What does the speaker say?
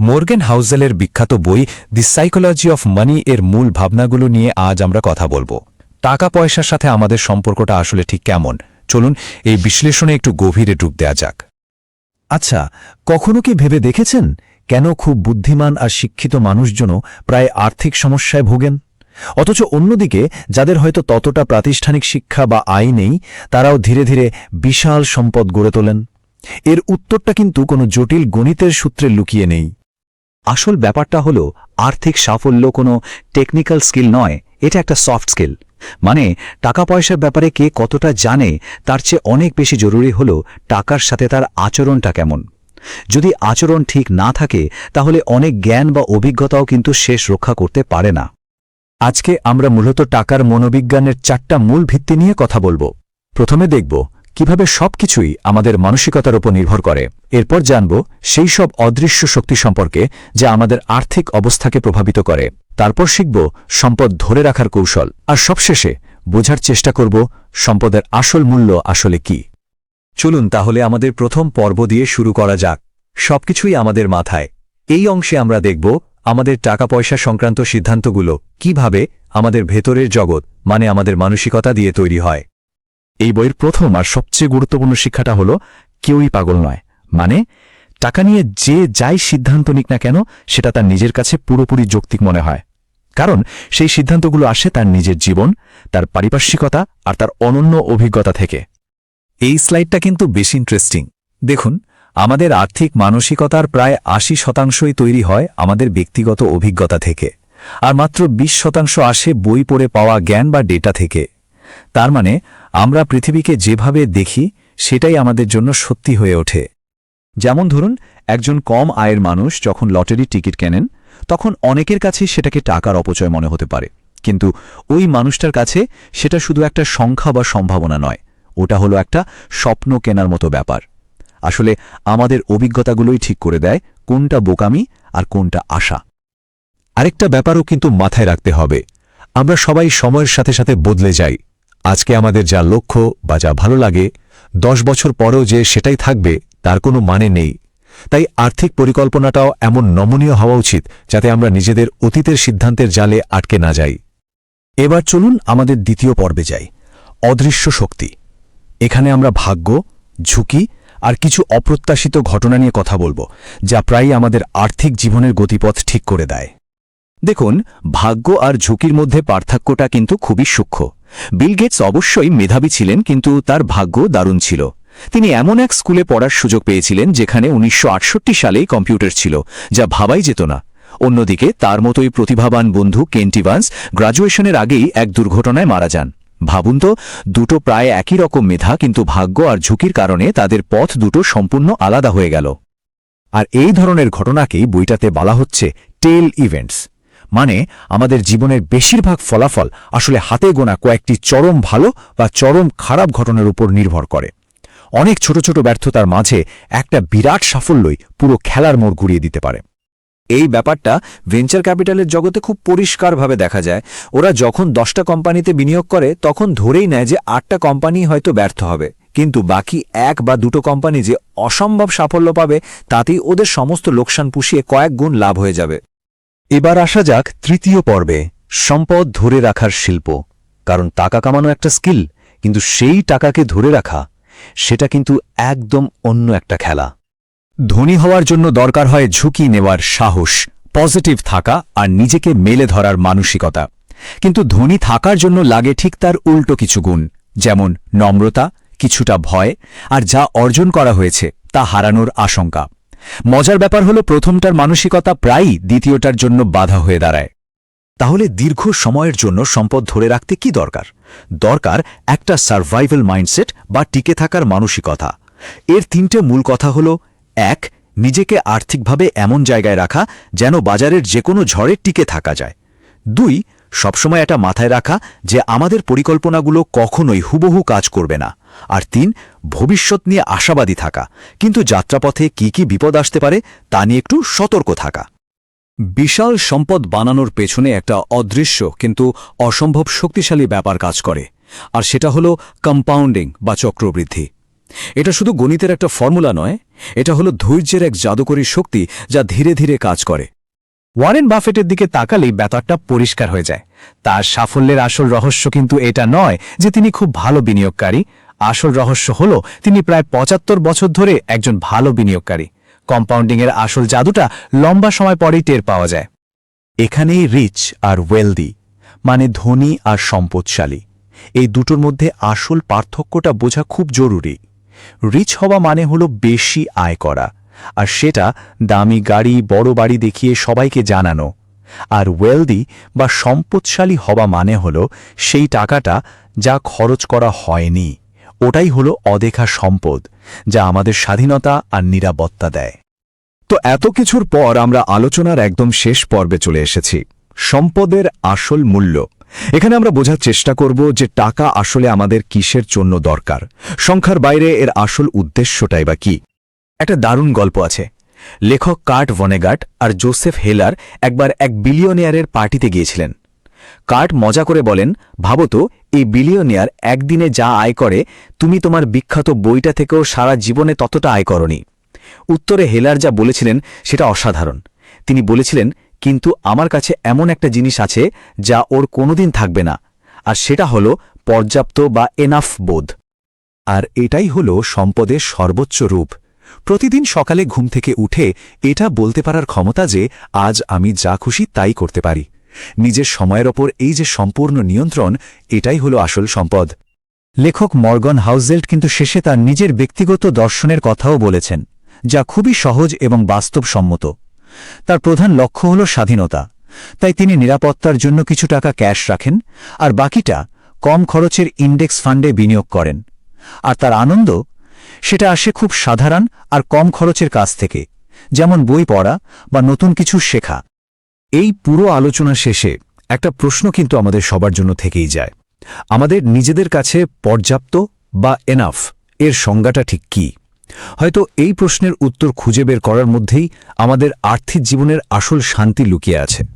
মোর্গেন হাউজেলের বিখ্যাত বই দি psychology of money এর মূল ভাবনাগুলো নিয়ে আজ আমরা কথা বলব। টাকা পয়সার সাথে আমাদের সম্পর্কটা আসলে ঠিক কেমন? চলুন এই বিশ্লেষণে একটু গভীরে ডুব দেওয়া যাক। আচ্ছা কখনো কি ভেবে দেখেছেন কেন খুব বুদ্ধিমান আর শিক্ষিত মানুষজনও প্রায় আর্থিক সমস্যায় ভোগেন? অথচ অন্যদিকে, যাদের হয়তো ততটা প্রাতিষ্ঠানিক শিক্ষা বা আয় নেই, তারাও ধীরে ধীরে বিশাল সম্পদ গড়ে তোলেন। এর উত্তরটা কিন্তু কোনো জটিল গণিতের সূত্রে লুকিয়ে নেই। আসল ব্যাপারটা হলো, আর্থিক সাফল্য কোনো টেকনিক্যাল স্কিল নয়, এটা একটা সফট স্কিল মানে টাকা পয়সার ব্যাপারে কে কতটা জানে, তার চেয়ে অনেক বেশি জরুরি হলো টাকার সাথে তার আচরণটা কেমন। যদি আচরণ ঠিক না থাকে, তাহলে অনেক জ্ঞান বা অভিজ্ঞতাও কিন্তু শেষ রক্ষা করতে পারে না। আজকে আমরা মূলত টাকার মনোবিজ্ঞানের চারটা মূল ভিত্তি নিয়ে কথা বলব। প্রথমে দেখব কীভাবে সবকিছুই আমাদের মানসিকতার উপর নির্ভর করে। এরপর জানব সেই সব অদৃশ্য শক্তি সম্পর্কে যা আমাদের আর্থিক অবস্থাকে প্রভাবিত করে। তারপর শিখব সম্পদ ধরে রাখার কৌশল। আর সবশেষে বোঝার চেষ্টা করব সম্পদের আসল মূল্য আসলে কি। চলুন তাহলে আমাদের প্রথম পর্ব দিয়ে শুরু করা যাক। সবকিছুই আমাদের মাথায়। এই অংশে আমরা দেখব আমাদের টাকা পয়সা সংক্রান্ত সিদ্ধান্তগুলো কীভাবে আমাদের ভেতরের জগৎ মানে আমাদের মানসিকতা দিয়ে তৈরি হয়। এই বইয়ের প্রথম আর সবচেয়ে গুরুত্বপূর্ণ শিক্ষাটা হলো, কেউই পাগল নয়। মানে টাকা নিয়ে যে যাই সিদ্ধান্ত নিক না কেন, সেটা তার নিজের কাছে পুরোপুরি যৌক্তিক মনে হয়। কারণ, সেই সিদ্ধান্তগুলো আসে তার নিজের জীবন, তার পারিপার্শ্বিকতা আর তার অনন্য অভিজ্ঞতা থেকে। এই স্লাইডটা কিন্তু বেশ ইন্টারেস্টিং। দেখুন, আমাদের আর্থিক মানসিকতার প্রায় আশি শতাংশই তৈরি হয় আমাদের ব্যক্তিগত অভিজ্ঞতা থেকে। আর মাত্র ২০ শতাংশ আসে বই পড়ে পাওয়া জ্ঞান বা ডেটা থেকে। তার মানে আমরা পৃথিবীকে যেভাবে দেখি, সেটাই আমাদের জন্য সত্যি হয়ে ওঠে। যেমন ধরুন, একজন কম আয়ের মানুষ যখন লটারির টিকিট কেনেন, তখন অনেকের কাছে সেটাকে টাকার অপচয় মনে হতে পারে। কিন্তু ওই মানুষটার কাছে সেটা শুধু একটা সংখ্যা বা সম্ভাবনা নয়, ওটা হলো একটা স্বপ্ন কেনার মতো ব্যাপার। আসলে আমাদের অভিজ্ঞতাগুলোই ঠিক করে দেয় কোনটা বোকামি আর কোনটা আশা। আরেকটা ব্যাপারও কিন্তু মাথায় রাখতে হবে। আমরা সবাই সময়ের সাথে সাথে বদলে যাই। আজকে আমাদের যা লক্ষ্য বা যা ভালো লাগে, দশ বছর পরেও যে সেটাই থাকবে, তার কোনো মানে নেই। তাই আর্থিক পরিকল্পনাটাও এমন নমনীয় হওয়া উচিত, যাতে আমরা নিজেদের অতীতের সিদ্ধান্তের জালে আটকে না যাই। এবার চলুন আমাদের দ্বিতীয় পর্বে যাই। অদৃশ্য শক্তি। এখানে আমরা ভাগ্য, ঝুঁকি আর কিছু অপ্রত্যাশিত ঘটনা নিয়ে কথা বলব, যা প্রায়ই আমাদের আর্থিক জীবনের গতিপথ ঠিক করে দেয়। দেখুন, ভাগ্য আর ঝুঁকির মধ্যে পার্থক্যটা কিন্তু খুবই সূক্ষ্ম। বিল গেটস অবশ্যই মেধাবী ছিলেন, কিন্তু তার ভাগ্য দারুণ ছিল। তিনি এমন এক স্কুলে পড়ার সুযোগ পেয়েছিলেন, যেখানে উনিশশো আটষট্টি সালেই কম্পিউটার ছিল, যা ভাবাই যেত না। অন্যদিকে, তার মতোই প্রতিভাবান বন্ধু কেন্টিভান্স গ্রাজুয়েশনের আগেই এক দুর্ঘটনায় মারা যান। ভাবুন তো, দুটো প্রায় একই রকম মেধা, কিন্তু ভাগ্য আর ঝুঁকির কারণে তাদের পথ দুটো সম্পূর্ণ আলাদা হয়ে গেল। আর এই ধরনের ঘটনাকেই বইটাতে বলা হচ্ছে টেল ইভেন্টস। মানে আমাদের জীবনের বেশিরভাগ ফলাফল আসলে হাতে গোনা কয়েকটি চরম ভালো বা চরম খারাপ ঘটনার উপর নির্ভর করে। অনেক ছোট ছোট ব্যর্থতার মাঝে একটা বিরাট সাফল্যই পুরো খেলার মোড় ঘুরিয়ে দিতে পারে। এই ব্যাপারটা ভেঞ্চার ক্যাপিটালের জগতে খুব পরিষ্কারভাবে দেখা যায়। ওরা যখন দশটা কোম্পানিতে বিনিয়োগ করে, তখন ধরেই নেয় যে আটটা কোম্পানি হয়তো ব্যর্থ হবে। কিন্তু বাকি এক বা দুটো কোম্পানি যে অসম্ভব সাফল্য পাবে, তাতেই ওদের সমস্ত লোকসান পুষিয়ে কয়েক গুণ লাভ হয়ে যাবে। এবার আসা যাক তৃতীয় পর্বে, সম্পদ ধরে রাখার শিল্প। কারণ টাকা কামানো একটা স্কিল, কিন্তু সেই টাকাকে ধরে রাখা, সেটা কিন্তু একদম অন্য একটা খেলা। ধনী হওয়ার জন্য দরকার হয় ঝুঁকি নেওয়ার সাহস, পজিটিভ থাকা আর নিজেকে মেলে ধরার মানসিকতা। কিন্তু ধনী থাকার জন্য লাগে ঠিক তার উল্টো কিছু গুণ, যেমন নম্রতা, কিছুটা ভয়, আর যা অর্জন করা হয়েছে, তা হারানোর আশঙ্কা। মজার ব্যাপার হলো প্রথমটার মানসিকতা প্রায়ই দ্বিতীয়টার জন্য বাধা হয়ে দাঁড়ায়। তাহলে দীর্ঘ সময়ের জন্য সম্পদ ধরে রাখতে কি দরকার? দরকার একটা সার্ভাইভাল মাইন্ডসেট বা টিকে থাকার মানসিকতা। এর তিনটে মূল কথা হল, এক, নিজেকে আর্থিকভাবে এমন জায়গায় রাখা যেন বাজারের যে কোনো ঝড়ে টিকে থাকা যায়। দুই সবসময় এটা মাথায় রাখা যে আমাদের পরিকল্পনাগুলো কখনোই হুবহু কাজ করবে না। আর তিন, ভবিষ্যৎ নিয়ে আশাবাদী থাকা। কিন্তু যাত্রাপথে কি কি বিপদ আসতে পারে তা নিয়ে একটু সতর্ক থাকা। বিশাল সম্পদ বানানোর পেছনে একটা অদৃশ্য কিন্তু অসম্ভব শক্তিশালী ব্যাপার কাজ করে। আর সেটা হলো কম্পাউন্ডিং বা চক্রবৃদ্ধি। এটা শুধু গণিতের একটা ফর্মুলা নয়, এটা হলো ধৈর্যের এক জাদুকরী শক্তি যা ধীরে ধীরে কাজ করে। ওয়ারেন বাফেটের দিকে তাকালেই ব্যাপারটা পরিষ্কার হয়ে যায়। তার সাফল্যের আসল রহস্য কিন্তু এটা নয় যে তিনি খুব ভালো বিনিয়োগকারী। আসল রহস্য হল, তিনি প্রায় পঁচাত্তর বছর ধরে একজন ভালো বিনিয়োগকারী। কম্পাউন্ডিংয়ের আসল জাদুটা লম্বা সময় পরেই টের পাওয়া যায়। এখানেই রিচ আর ওয়েলদি মানে ধনী আর সম্পদশালী। এই দুটোর মধ্যে আসল পার্থক্যটা বোঝা খুব জরুরি। রিচ হওয়া মানে হলো বেশি আয় করা। আর সেটা দামি গাড়ি, বড় বাড়ি দেখিয়ে সবাইকে জানানো। আর ওয়েলদি বা সম্পদশালী হওয়া মানে হলো সেই টাকাটা যা খরচ করা হয়নি। ওটাই হলো অদেখা সম্পদ, যা আমাদের স্বাধীনতা আর নিরাপত্তা দেয়। তো এত কিছুর পর আমরা আলোচনার একদম শেষ পর্বে চলে এসেছি, সম্পদের আসল মূল্য। এখানে আমরা বোঝার চেষ্টা করব যে টাকা আসলে আমাদের কিসের জন্য দরকার, সংখ্যার বাইরে এর আসল উদ্দেশ্যটাই বা কি। একটা দারুণ গল্প আছে। লেখক কার্ট ভনেগাট আর জোসেফ হেলার একবার এক বিলিয়নিয়ারের পার্টিতে গিয়েছিলেন। কার্ট মজা করে বলেন, ভাবো তো, এই বিলিয়নিয়ার একদিনে যা আয় করে, তুমি তোমার বিখ্যাত বইটা থেকেও সারা জীবনে ততটা আয় করনি। উত্তরে হেলার যা বলেছিলেন, সেটা অসাধারণ। তিনি বলেছিলেন, কিন্তু আমার কাছে এমন একটা জিনিস আছে, যা ওর কোনোদিন থাকবে না, আর সেটা হলো পর্যাপ্ত বা এনাফ বোধ। আর এটাই হলো সম্পদের সর্বোচ্চ রূপ। প্রতিদিন সকালে ঘুম থেকে উঠে এটা বলতে পারার ক্ষমতা যে আজ আমি যা খুশি তাই করতে পারি। নিজের সময়ের ওপর এই যে সম্পূর্ণ নিয়ন্ত্রণ, এটাই হলো আসল সম্পদ। লেখক মর্গন হাউজেল্ট কিন্তু শেষে তার নিজের ব্যক্তিগত দর্শনের কথাও বলেছেন, যা খুবই সহজ এবং বাস্তবসম্মত। তার প্রধান লক্ষ্য হল স্বাধীনতা। তাই তিনি নিরাপত্তার জন্য কিছু টাকা ক্যাশ রাখেন আর বাকিটা কম খরচের ইন্ডেক্স ফান্ডে বিনিয়োগ করেন। আর তার আনন্দ সেটা আসে খুব সাধারণ আর কম খরচের কাছ থেকে, যেমন বই পড়া বা নতুন কিছু শেখা। এই পুরো আলোচনা শেষে একটা প্রশ্ন কিন্তু আমাদের সবার জন্য থেকেই যায়। আমাদের নিজেদের কাছে পর্যাপ্ত বা এনাফ এর সংজ্ঞাটা ঠিক কি? হয়তো এই প্রশ্নের উত্তর খুঁজে বের করার মধ্যেই আমাদের আর্থিক জীবনের আসল শান্তি লুকিয়ে আছে।